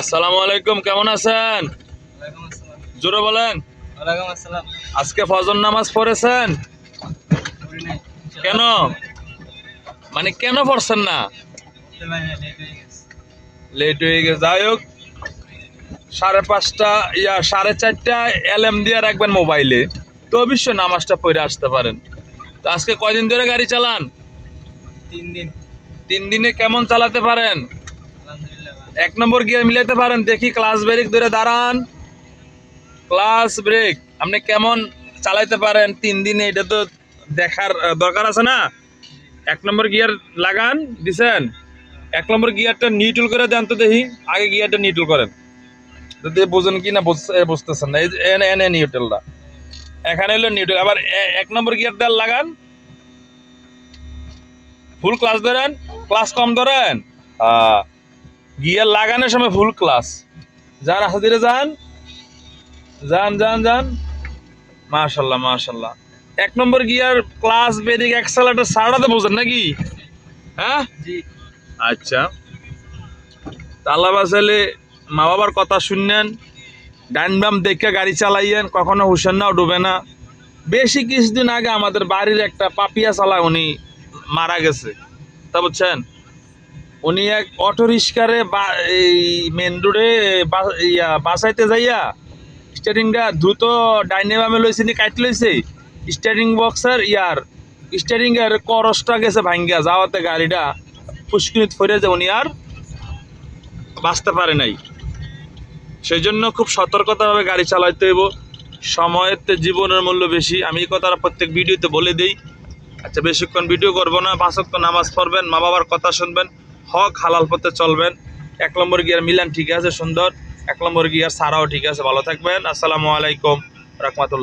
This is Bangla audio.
আসসালামু আলাইকুম কেমন আছেন? জোরে বলেন। আজকে ফজর নামাজ পড়েছেন? কেন? মানে কেন পড়ছেন না? লেট হয়ে গেছে। যাই হোক সাড়ে পাঁচটা ইয়া সাড়ে চারটা অ্যালার্ম দিয়ে রাখবেন মোবাইলে তো অবশ্যই নামাজটা পড়ে আসতে পারেন। তো আজকে কয়দিন ধরে গাড়ি চালান? তিন দিন। তিন দিনে কেমন চালাতে পারেন। এক নম্বর গিয়ার মিলাইতে পারেন। দেখি ক্লাস ব্রেক ধরে দাঁড়ান। ক্লাস ব্রেক আপনি কেমন চালাইতে পারেন? তিন দিনে এটা তো দেখার দরকার আছে না? এক নম্বর গিয়ার লাগান, দিছেন? এক নম্বর গিয়ারটা নিউট্রাল করে দেন তো দেখি। আগে গিয়ারটা নিউট্রাল করেন। যদি বোঝেন কি না বুঝ- বুঝতেছেন না। এনে এনে নিউট্রালটা এখানে হলো নিউট্রাল আবার এক নম্বর গিয়ারটা লাগান। ফুল ক্লাস ধরেন। ক্লাস কম ধরেন। গিয়ার লাগানোর সময় ফুল ক্লাস যান আস্তে ধীরে যান। যান যান যান। মাশাল্লাহ মাশাল্লাহ। এক নম্বর গিয়ার ক্লাস বেরিক অ্যাক্সেলারেটর সারাতে বোঝেন নাকি? হ্যাঁ? জি। আচ্ছা। তাল্লা বাসালে মা বাবার কথা শুনলেন ডাইন বাম দেখে গাড়ি চালাইয়েন কখনো হুসেন নাও ডুবে না। বেশি কিছুদিন আগে আমাদের বাড়ির একটা পাপিয়া চালা উনি মারা গেছে। তা বুঝছেন? উনি এক অটো রিক্সারে এই মেন রোডে ইয়া, বাসাইতে যাইয়া স্টারিংটা দ্রুত ডাইনে বামে লইছে নি কাটি লইছে। স্টারিং বক্সের ইয়ার স্টারিং এর করসটা গেছে ভাঙ্গা যাওয়াতে গাড়িটা পুষ্কিনিত ফিরে যে উনি আর বাঁচতে পারে নাই। সেই জন্য খুব সতর্কতাভাবে গাড়ি চালাইতে হইব। সময়ের জীবনের মূল্য বেশি। আমি এই কথাটা প্রত্যেক ভিডিওতে বলে দিই। আচ্ছা বেশিক্ষণ ভিডিও করব না। পাঁচক্য নামাজ পড়বেন মা বাবার কথা শুনবেন। হক হালাল পথে চলবেন। এক নম্বর গিয়ার মিলান ঠিক আছে, সুন্দর। এক নম্বর গিয়ার সারাও ঠিক আছে, ভালো থাকবেন। আসসালামু আলাইকুম, রহমতুল্লাহ।